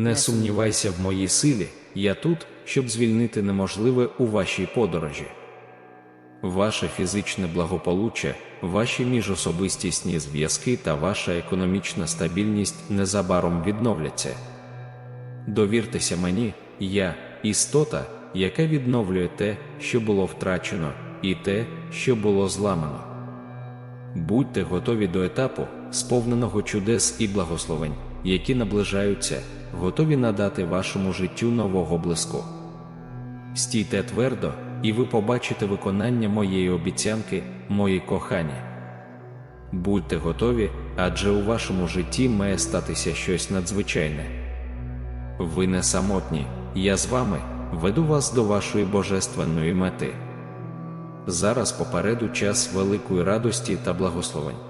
Не сумнівайся в моїй силі, я тут, щоб звільнити неможливе у вашій подорожі. Ваше фізичне благополуччя, ваші міжособистісні зв'язки та ваша економічна стабільність незабаром відновляться. Довіртеся мені, я істота, яка відновлює те, що було втрачено, і те, що було зламано. Будьте готові до етапу, сповненого чудес і благословень, які наближаються, готові надати вашому життю нового блиску. Стійте твердо, і ви побачите виконання моєї обіцянки, мої кохані. Будьте готові, адже у вашому житті має статися щось надзвичайне. Ви не самотні, я з вами веду вас до вашої божественної мети. Зараз попереду час великої радості та благословень.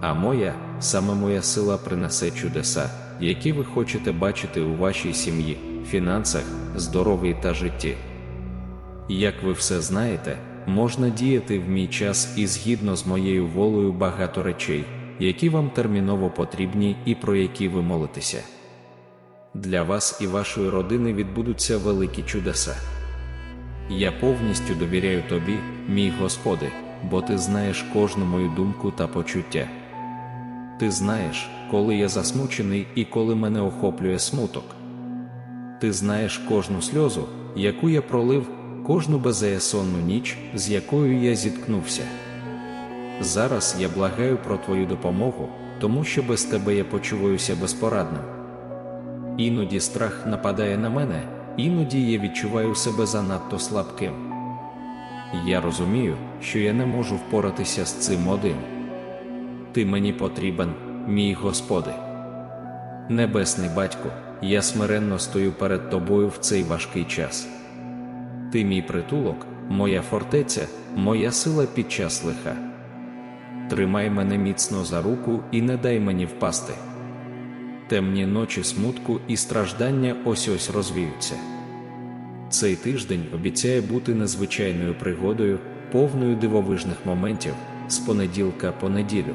а моя, саме моя сила принесе чудеса, які ви хочете бачити у вашій сім'ї, фінансах, здоров'ї та житті. Як ви все знаєте, можна діяти в мій час і згідно з моєю волею багато речей, які вам терміново потрібні і про які ви молитеся. Для вас і вашої родини відбудуться великі чудеса. Я повністю довіряю тобі, мій Господи, бо ти знаєш кожну мою думку та почуття. Ти знаєш, коли я засмучений і коли мене охоплює смуток. Ти знаєш кожну сльозу, яку я пролив, кожну беззаєсонну ніч, з якою я зіткнувся. Зараз я благаю про твою допомогу, тому що без тебе я почуваюся безпорадним. Іноді страх нападає на мене, іноді я відчуваю себе занадто слабким. Я розумію, що я не можу впоратися з цим один. Ти мені потрібен, мій Господи. Небесний Батько, я смиренно стою перед Тобою в цей важкий час. Ти мій притулок, моя фортеця, моя сила під час лиха. Тримай мене міцно за руку і не дай мені впасти. Темні ночі смутку і страждання ось ось розвіються. Цей тиждень обіцяє бути незвичайною пригодою, повною дивовижних моментів з понеділка по неділю.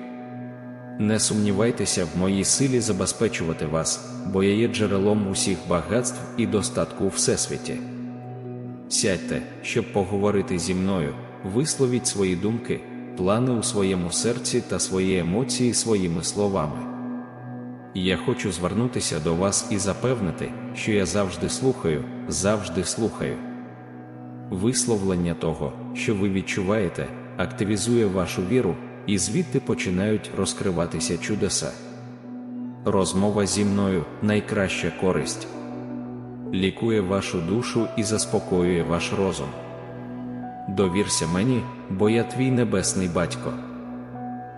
Не сумнівайтеся в моїй силі забезпечувати вас, бо я є джерелом усіх багатств і достатку у всесвіті. Сядьте, щоб поговорити зі мною, висловіть свої думки, плани у своєму серці та свої емоції своїми словами. Я хочу звернутися до вас і запевнити, що я завжди слухаю, завжди слухаю. Висловлення того, що ви відчуваєте, активізує вашу віру, і звідти починають розкриватися чудеса. Розмова зі мною найкраща користь лікує вашу душу і заспокоює ваш розум. Довірся мені, бо я твій небесний батько.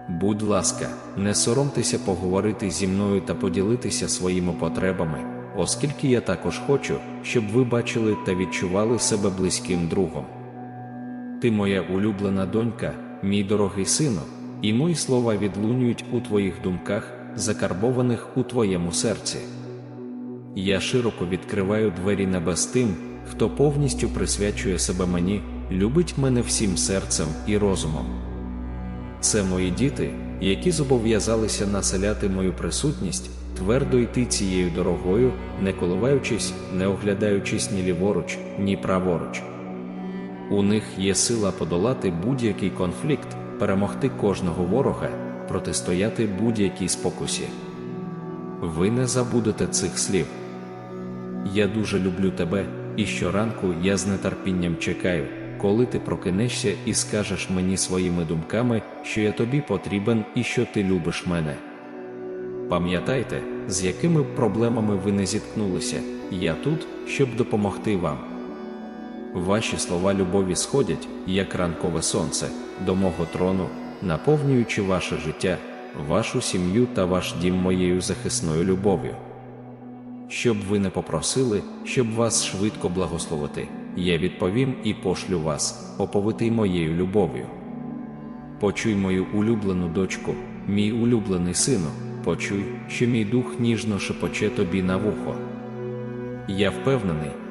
Будь ласка, не соромтеся поговорити зі мною та поділитися своїми потребами, оскільки я також хочу, щоб ви бачили та відчували себе близьким другом. Ти моя улюблена донька, мій дорогий сину, і мої слова відлунюють у твоїх думках, закарбованих у твоєму серці. Я широко відкриваю двері небес тим, хто повністю присвячує себе мені, любить мене всім серцем і розумом. Це мої діти, які зобов'язалися населяти мою присутність, твердо йти цією дорогою, не коливаючись, не оглядаючись ні ліворуч, ні праворуч. У них є сила подолати будь-який конфлікт, перемогти кожного ворога, протистояти будь-якій спокусі. Ви не забудете цих слів. Я дуже люблю тебе, і щоранку я з нетерпінням чекаю, коли ти прокинешся і скажеш мені своїми думками, що я тобі потрібен і що ти любиш мене. Пам'ятайте, з якими проблемами ви не зіткнулися, я тут, щоб допомогти вам. Ваші слова любові сходять, як ранкове сонце, до мого трону, наповнюючи ваше життя, вашу сім'ю та ваш дім моєю захисною любов'ю. Щоб ви не попросили, щоб вас швидко благословити, я відповім і пошлю вас, оповитий моєю любов'ю. Почуй мою улюблену дочку, мій улюблений сину, почуй, що мій дух ніжно шепоче тобі на вухо. Я впевнений,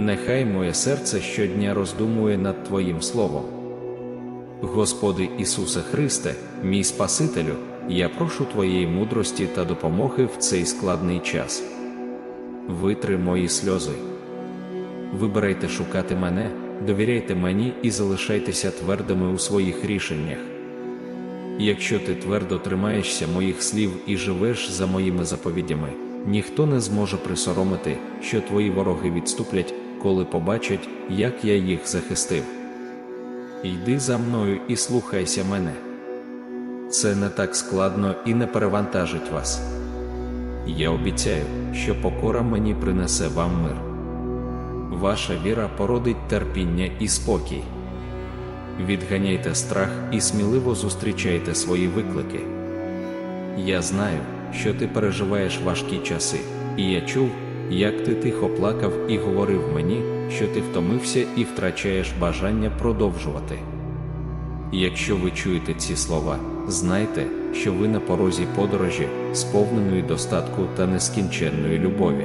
Нехай моє серце щодня роздумує над Твоїм Словом. Господи Ісусе Христе, мій Спасителю, я прошу Твоєї мудрості та допомоги в цей складний час. Витри мої сльози. Вибирайте шукати мене, довіряйте мені і залишайтеся твердими у своїх рішеннях. Якщо ти твердо тримаєшся моїх слів і живеш за моїми заповідями, ніхто не зможе присоромити, що твої вороги відступлять, коли побачать, як я їх захистив. Йди за мною і слухайся мене. Це не так складно і не перевантажить вас. Я обіцяю, що покора мені принесе вам мир. Ваша віра породить терпіння і спокій. Відганяйте страх і сміливо зустрічайте свої виклики. Я знаю, що ти переживаєш важкі часи, і я чув, як ти тихо плакав і говорив мені, що ти втомився і втрачаєш бажання продовжувати. Якщо ви чуєте ці слова, знайте, що ви на порозі подорожі, сповненої достатку та нескінченної любові.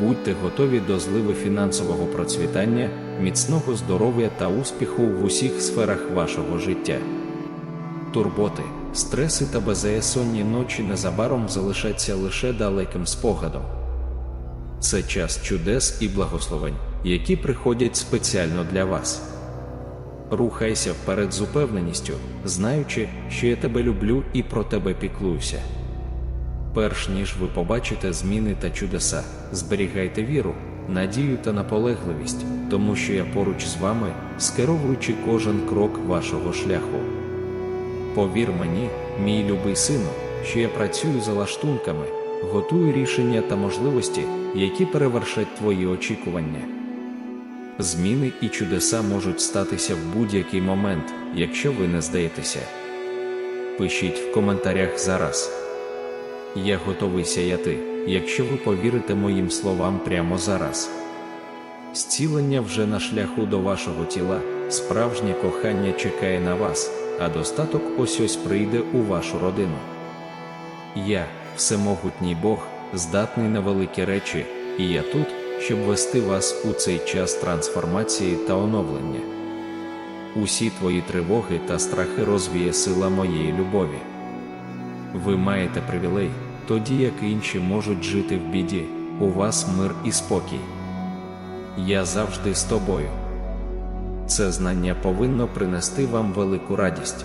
Будьте готові до зливи фінансового процвітання, міцного здоров'я та успіху в усіх сферах вашого життя. Турботи, стреси та беззаєсонні ночі незабаром залишаться лише далеким спогадом. Це час чудес і благословень, які приходять спеціально для вас. Рухайся вперед з упевненістю, знаючи, що я тебе люблю і про тебе піклуюся. Перш ніж ви побачите зміни та чудеса, зберігайте віру, надію та наполегливість, тому що я поруч з вами, скеровуючи кожен крок вашого шляху. Повір мені, мій любий сину, що я працюю за лаштунками, готую рішення та можливості, які перевершать твої очікування. Зміни і чудеса можуть статися в будь-який момент, якщо ви не здаєтеся. Пишіть в коментарях зараз. Я готовий сяяти, якщо ви повірите моїм словам прямо зараз. Зцілення вже на шляху до вашого тіла, справжнє кохання чекає на вас, а достаток ось ось прийде у вашу родину. Я, всемогутній Бог, здатний на великі речі, і я тут, щоб вести вас у цей час трансформації та оновлення. Усі твої тривоги та страхи розвіє сила моєї любові. Ви маєте привілей, тоді як інші можуть жити в біді, у вас мир і спокій. Я завжди з тобою. Це знання повинно принести вам велику радість.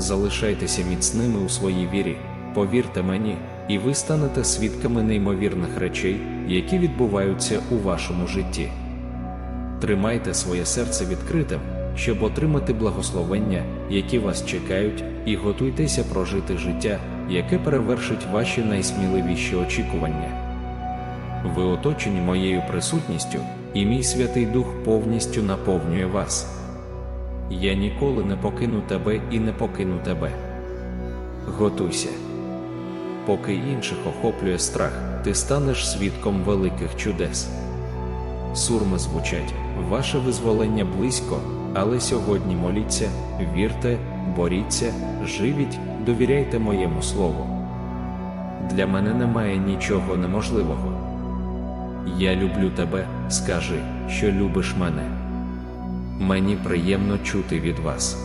Залишайтеся міцними у своїй вірі, повірте мені, і ви станете свідками неймовірних речей, які відбуваються у вашому житті. Тримайте своє серце відкритим, щоб отримати благословення, які вас чекають, і готуйтеся прожити життя, яке перевершить ваші найсміливіші очікування. Ви оточені моєю присутністю, і мій Святий Дух повністю наповнює вас. Я ніколи не покину тебе і не покину тебе. Готуйся. Поки інших охоплює страх, ти станеш свідком великих чудес. Сурми звучать, ваше визволення близько, але сьогодні моліться, вірте, боріться, живіть, довіряйте моєму слову. Для мене немає нічого неможливого. Я люблю тебе, скажи, що любиш мене. Мені приємно чути від вас.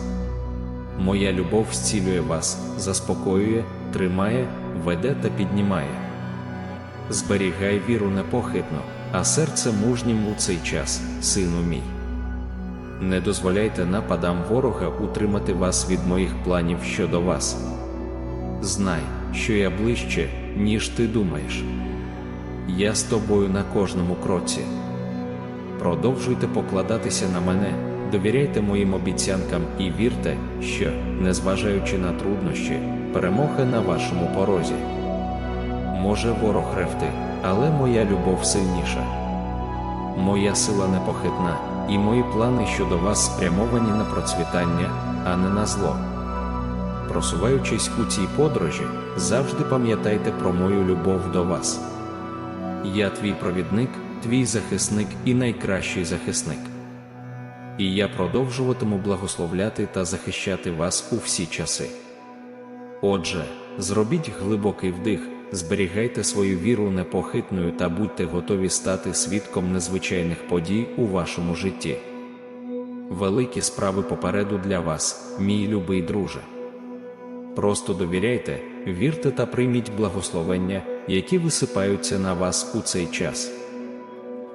Моя любов зцілює вас, заспокоює, тримає, веде та піднімає. Зберігай віру непохитно, а серце мужнім у цей час, сину мій. Не дозволяйте нападам ворога утримати вас від моїх планів щодо вас. Знай, що я ближче, ніж ти думаєш. Я з тобою на кожному кроці. Продовжуйте покладатися на мене, довіряйте моїм обіцянкам і вірте, що, незважаючи на труднощі, перемога на вашому порозі. Може ворог ревти, але моя любов сильніша. Моя сила непохитна, і мої плани щодо вас спрямовані на процвітання, а не на зло. Просуваючись у цій подорожі, завжди пам'ятайте про мою любов до вас. Я твій провідник, твій захисник і найкращий захисник. І я продовжуватиму благословляти та захищати вас у всі часи. Отже, зробіть глибокий вдих, зберігайте свою віру непохитною та будьте готові стати свідком незвичайних подій у вашому житті. Великі справи попереду для вас, мій любий друже. Просто довіряйте, вірте та прийміть благословення, які висипаються на вас у цей час.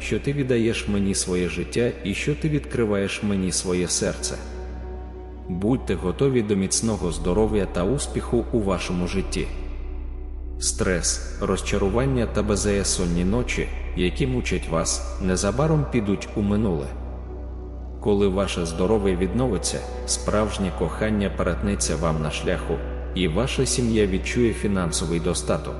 що ти віддаєш мені своє життя і що ти відкриваєш мені своє серце. Будьте готові до міцного здоров'я та успіху у вашому житті. Стрес, розчарування та беззаєсонні ночі, які мучать вас, незабаром підуть у минуле. Коли ваше здоров'я відновиться, справжнє кохання перетнеться вам на шляху, і ваша сім'я відчує фінансовий достаток.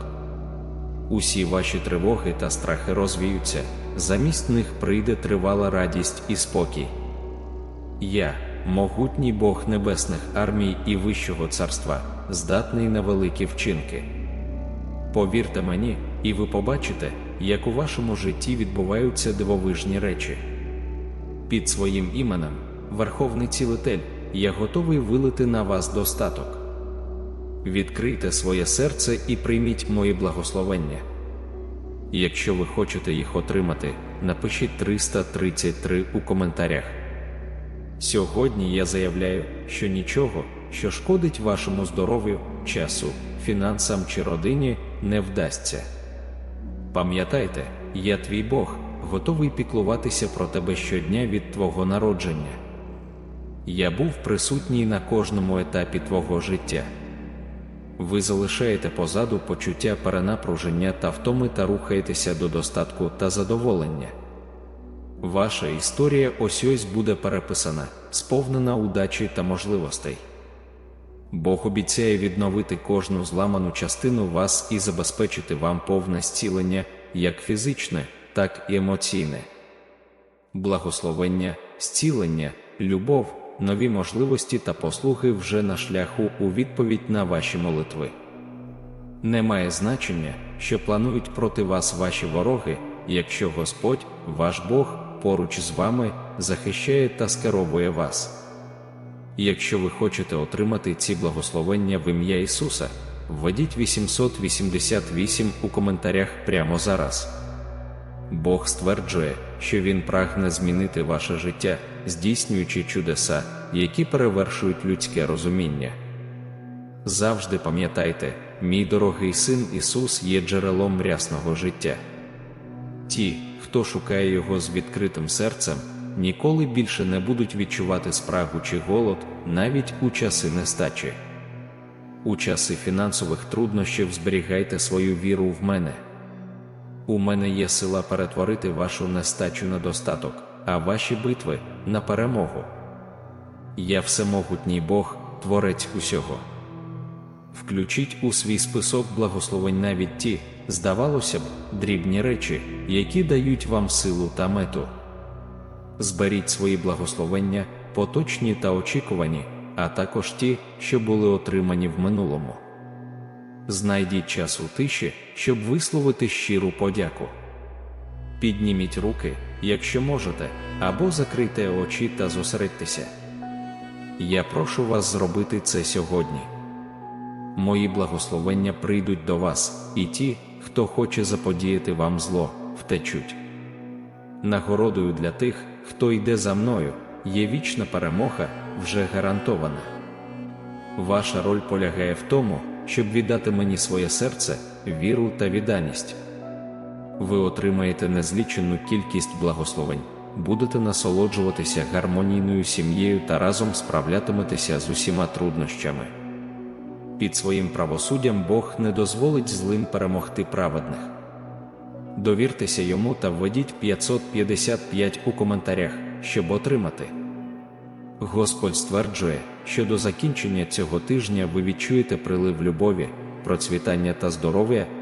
Усі ваші тривоги та страхи розвіються, замість них прийде тривала радість і спокій. Я, могутній Бог небесних армій і Вищого царства, здатний на великі вчинки. Повірте мені, і ви побачите, як у вашому житті відбуваються дивовижні речі. Під своїм іменем, Верховний Цілитель, я готовий вилити на вас достаток. Відкрийте своє серце і прийміть мої благословення. Якщо ви хочете їх отримати, напишіть 333 у коментарях. Сьогодні я заявляю, що нічого, що шкодить вашому здоров'ю, часу, фінансам чи родині, не вдасться. Пам'ятайте, я твій Бог, готовий піклуватися про тебе щодня від твого народження. Я був присутній на кожному етапі твого життя. Ви залишаєте позаду почуття перенапруження та втоми та рухаєтеся до достатку та задоволення. Ваша історія ось ось буде переписана, сповнена удачі та можливостей. Бог обіцяє відновити кожну зламану частину вас і забезпечити вам повне зцілення, як фізичне, так і емоційне. Благословення, зцілення, любов, нові можливості та послуги вже на шляху у відповідь на ваші молитви. Немає значення, що планують проти вас ваші вороги, якщо Господь, ваш Бог, поруч з вами захищає та скеровує вас. Якщо ви хочете отримати ці благословення в ім'я Ісуса, введіть 888 у коментарях прямо зараз. Бог стверджує, що Він прагне змінити ваше життя, здійснюючи чудеса, які перевершують людське розуміння. Завжди пам'ятайте, мій дорогий син Ісус є джерелом рясного життя. Ті, хто шукає Його з відкритим серцем, ніколи більше не будуть відчувати спрагу чи голод навіть у часи нестачі. У часи фінансових труднощів зберігайте свою віру в мене. У мене є сила перетворити вашу нестачу на достаток, а ваші битви на перемогу. Я всемогутній Бог, творець усього. Включіть у свій список благословень навіть ті, здавалося б, дрібні речі, які дають вам силу та мету. Зберіть свої благословення, поточні та очікувані, а також ті, що були отримані в минулому. Знайдіть час у тиші, щоб висловити щиру подяку. Підніміть руки, якщо можете, або закрийте очі та зосередьтеся. Я прошу вас зробити це сьогодні. Мої благословення прийдуть до вас, і ті, хто хоче заподіяти вам зло, втечуть. Нагородою для тих, хто йде за мною, є вічна перемога, вже гарантована. Ваша роль полягає в тому, щоб віддати мені своє серце, віру та відданість. Ви отримаєте незлічену кількість благословень, будете насолоджуватися гармонійною сім'єю та разом справлятиметеся з усіма труднощами. Під своїм правосуддям Бог не дозволить злим перемогти праведних. Довіртеся йому та введіть 555 у коментарях, щоб отримати. Господь стверджує, що до закінчення цього тижня ви відчуєте прилив любові, процвітання та здоров'я,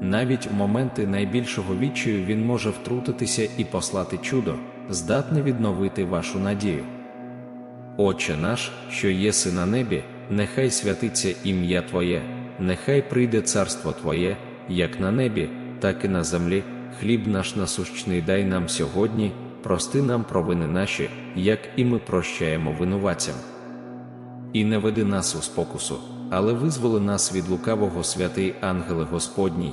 Навіть в моменти найбільшого відчаю Він може втрутитися і послати чудо, здатне відновити вашу надію. Отче наш, що єси на небі, нехай святиться ім'я Твоє, нехай прийде царство Твоє, як на небі, так і на землі. Хліб наш насущний дай нам сьогодні, прости нам провини наші, як і ми прощаємо винуватцям. І не веди нас у спокусу, але визволи нас від лукавого святий ангеле Господній,